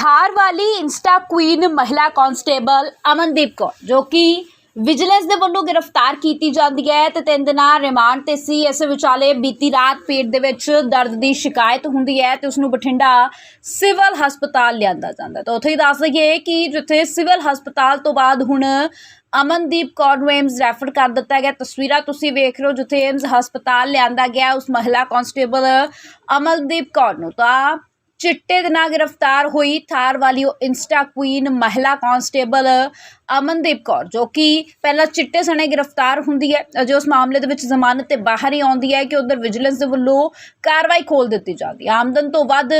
ਥਾਰ ਵਾਲੀ insta queen ਮਹਿਲਾ constable Amandeep Kaur ਜੋ ਕਿ ਵਿਜੀਲੈਂਸ ਦੇ ਵੱਲੋਂ ਗ੍ਰਿਫਤਾਰ ਕੀਤੀ ਜਾਂਦੀ ਹੈ ਤੇ ਤਿੰਨ ਦਿਨਾਂ ਰਿਮਾਂਡ ਤੇ ਸੀ ਇਸ ਵਿਚਾਲੇ ਬੀਤੀ ਰਾਤ ਪੇਟ ਦੇ ਵਿੱਚ ਦਰਦ ਦੀ ਸ਼ਿਕਾਇਤ ਹੁੰਦੀ ਹੈ ਤੇ ਉਸ ਨੂੰ ਬਠਿੰਡਾ ਸਿਵਲ ਹਸਪਤਾਲ ਲਿਆਂਦਾ ਜਾਂਦਾ ਤਾਂ ਉੱਥੇ ਹੀ ਦੱਸ ਦਈਏ ਕਿ ਜਿੱਥੇ ਸਿਵਲ ਹਸਪਤਾਲ ਤੋਂ ਬਾਅਦ ਹੁਣ ਅਮਨਦੀਪ ਕੌਰ ਨੂੰ ਏਮਸ ਰੈਫਰ ਕਰ ਦਿੱਤਾ ਗਿਆ ਤਸਵੀਰਾਂ ਤੁਸੀਂ ਵੇਖ ਰਹੇ ਹੋ ਜਿੱਥੇ ਏਮਜ਼ ਹਸਪਤਾਲ ਲਿਆਂਦਾ ਗਿਆ ਉਸ ਮਹਿਲਾ ਕਾਂਸਟੇਬਲ ਅਮਨਦੀਪ ਕੌਰ ਨੂੰ ਤਾਂ ਚਿੱਟੇ ਦੇ ਨਾਲ ਗ੍ਰਿਫਤਾਰ ਹੋਈ ਥਾਰ ਵਾਲੀ ਉਹ ਇੰਸਟਾ ਕੁਈਨ ਮਹਿਲਾ ਕਾਂਸਟੇਬਲ ਅਮਨਦੀਪ ਕੌਰ, ਜੋ ਕਿ ਪਹਿਲਾਂ ਚਿੱਟੇ ਸਣੇ ਗ੍ਰਿਫਤਾਰ ਹੁੰਦੀ ਹੈ, ਅਜੇ ਉਸ ਮਾਮਲੇ ਦੇ ਵਿੱਚ ਜ਼ਮਾਨਤ ਤੇ ਬਾਹਰ ਹੀ ਆਉਂਦੀ ਹੈ ਕਿ ਉਧਰ ਵਿਜੀਲੈਂਸ ਦੇ ਵੱਲੋਂ ਕਾਰਵਾਈ ਖੋਲ ਦਿੱਤੀ ਜਾਂਦੀ ਹੈ। ਆਮਦਨ ਤੋਂ ਵੱਧ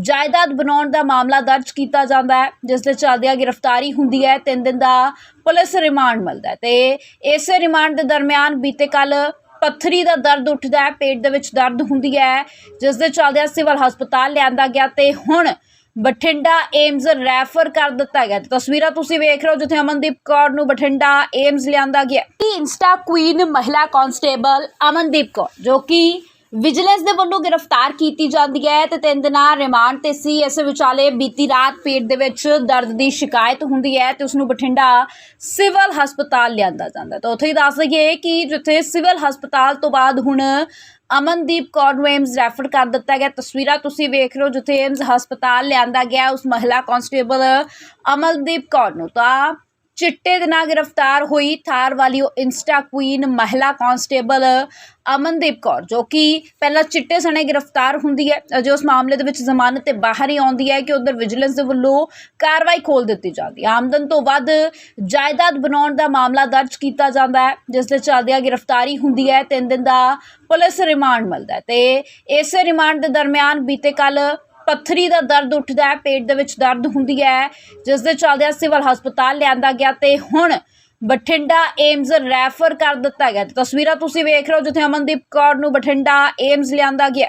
ਜਾਇਦਾਦ ਬਣਾਉਣ ਦਾ ਮਾਮਲਾ ਦਰਜ ਕੀਤਾ ਜਾਂਦਾ ਹੈ, ਜਿਸ ਦੇ ਚੱਲਦਿਆਂ ਗ੍ਰਿਫਤਾਰੀ ਹੁੰਦੀ ਹੈ, ਤਿੰਨ ਦਿਨ ਦਾ ਪੁਲਿਸ ਰਿਮਾਂਡ ਮਿਲਦਾ ਹੈ ਤੇ ਇਸੇ ਰਿਮਾਂਡ ਦੇ ਦਰਮਿਆਨ ਬੀਤੇ ਕੱਲ ਪੱਥਰੀ ਦਾ ਦਰਦ ਉੱਠਦਾ ਹੈ, ਪੇਟ ਦੇ ਵਿੱਚ ਦਰਦ ਹੁੰਦੀ ਹੈ। ਜਿਸ ਦੇ ਚੱਲਦਿਆਂ ਸਿਵਲ ਹਸਪਤਾਲ ਲਿਆਂਦਾ ਗਿਆ ਤੇ ਹੁਣ ਬਠਿੰਡਾ ਏਮਜ਼ ਰੈਫਰ ਕਰ ਦਿੱਤਾ ਗਿਆ। ਤੇ ਤਸਵੀਰਾਂ ਤੁਸੀਂ ਵੇਖ ਰਹੇ ਹੋ, ਜਿੱਥੇ ਅਮਨਦੀਪ ਕੌਰ ਨੂੰ ਬਠਿੰਡਾ ਏਮਜ਼ ਲਿਆਂਦਾ ਗਿਆ। ਇੰਸਟਾ ਕੁਈਨ ਮਹਿਲਾ ਕਾਂਸਟੇਬਲ ਅਮਨਦੀਪ ਕੌਰ, ਜੋ ਕਿ ਵਿਜੀਲੈਂਸ ਦੇ ਵੱਲੋਂ ਗ੍ਰਿਫਤਾਰ ਕੀਤੀ ਜਾਂਦੀ ਹੈ ਤੇ ਤਿੰਨ ਦਿਨਾਂ ਰਿਮਾਂਡ ਤੇ ਸੀ। ਇਸ ਵਿਚਾਲੇ ਬੀਤੀ ਰਾਤ ਪੇਟ ਦੇ ਵਿੱਚ ਦਰਦ ਦੀ ਸ਼ਿਕਾਇਤ ਹੁੰਦੀ ਹੈ ਤੇ ਉਸ ਨੂੰ ਬਠਿੰਡਾ ਸਿਵਲ ਹਸਪਤਾਲ ਲਿਆਂਦਾ ਜਾਂਦਾ ਤਾਂ ਉੱਥੇ ਹੀ ਦੱਸ ਦਈਏ ਕਿ ਜਿੱਥੇ ਸਿਵਲ ਹਸਪਤਾਲ ਤੋਂ ਬਾਅਦ ਹੁਣ ਅਮਨਦੀਪ ਕੌਰ ਨੂੰ ਏਮਜ਼ ਰੈਫਰ ਕਰ ਦਿੱਤਾ ਗਿਆ। ਤਸਵੀਰਾਂ ਤੁਸੀਂ ਵੇਖ ਰਹੇ ਹੋ ਜਿੱਥੇ ਏਮਜ਼ ਹਸਪਤਾਲ ਲਿਆਂਦਾ ਗਿਆ, ਉਸ ਮਹਿਲਾ ਕਾਂਸਟੇਬਲ ਅਮਨਦੀਪ ਕੌਰ ਨੂੰ। ਤਾਂ ਚਿੱਟੇ ਦੇ ਨਾਲ ਗ੍ਰਿਫਤਾਰ ਹੋਈ ਥਾਰ ਵਾਲੀ ਉਹ ਇੰਸਟਾ ਕੁਈਨ ਮਹਿਲਾ ਕਾਂਸਟੇਬਲ ਅਮਨਦੀਪ ਕੌਰ, ਜੋ ਕਿ ਪਹਿਲਾਂ ਚਿੱਟੇ ਸਣੇ ਗ੍ਰਿਫਤਾਰ ਹੁੰਦੀ ਹੈ, ਅਜੇ ਉਸ ਮਾਮਲੇ ਦੇ ਵਿੱਚ ਜ਼ਮਾਨਤ ਤੇ ਬਾਹਰ ਹੀ ਆਉਂਦੀ ਹੈ ਕਿ ਉਧਰ ਵਿਜੀਲੈਂਸ ਦੇ ਵੱਲੋਂ ਕਾਰਵਾਈ ਖੋਲ ਦਿੱਤੀ ਜਾਂਦੀ ਹੈ। ਆਮਦਨ ਤੋਂ ਵੱਧ ਜਾਇਦਾਦ ਬਣਾਉਣ ਦਾ ਮਾਮਲਾ ਦਰਜ ਕੀਤਾ ਜਾਂਦਾ ਹੈ, ਜਿਸ ਦੇ ਚੱਲਦਿਆਂ ਗ੍ਰਿਫਤਾਰੀ ਹੁੰਦੀ ਹੈ, ਤਿੰਨ ਦਿਨ ਦਾ ਪੁਲਿਸ ਰਿਮਾਂਡ ਮਿਲਦਾ ਹੈ ਤੇ ਇਸੇ ਰਿਮਾਂਡ ਦੇ ਦਰਮਿਆਨ ਬੀਤੇ ਕੱਲ ਪੱਥਰੀ ਦਾ ਦਰਦ ਉੱਠਦਾ ਹੈ, ਪੇਟ ਦੇ ਵਿੱਚ ਦਰਦ ਹੁੰਦੀ ਹੈ। ਜਿਸ ਦੇ ਚੱਲਦਿਆਂ ਸਿਵਲ ਹਸਪਤਾਲ ਲਿਆਂਦਾ ਗਿਆ ਤੇ ਹੁਣ ਬਠਿੰਡਾ ਏਮਜ਼ ਰੈਫਰ ਕਰ ਦਿੱਤਾ ਗਿਆ। ਤੇ ਤਸਵੀਰਾਂ ਤੁਸੀਂ ਵੇਖ ਰਹੇ ਹੋ, ਜਿੱਥੇ ਅਮਨਦੀਪ ਕੌਰ ਨੂੰ ਬਠਿੰਡਾ ਏਮਜ਼ ਲਿਆਂਦਾ ਗਿਆ।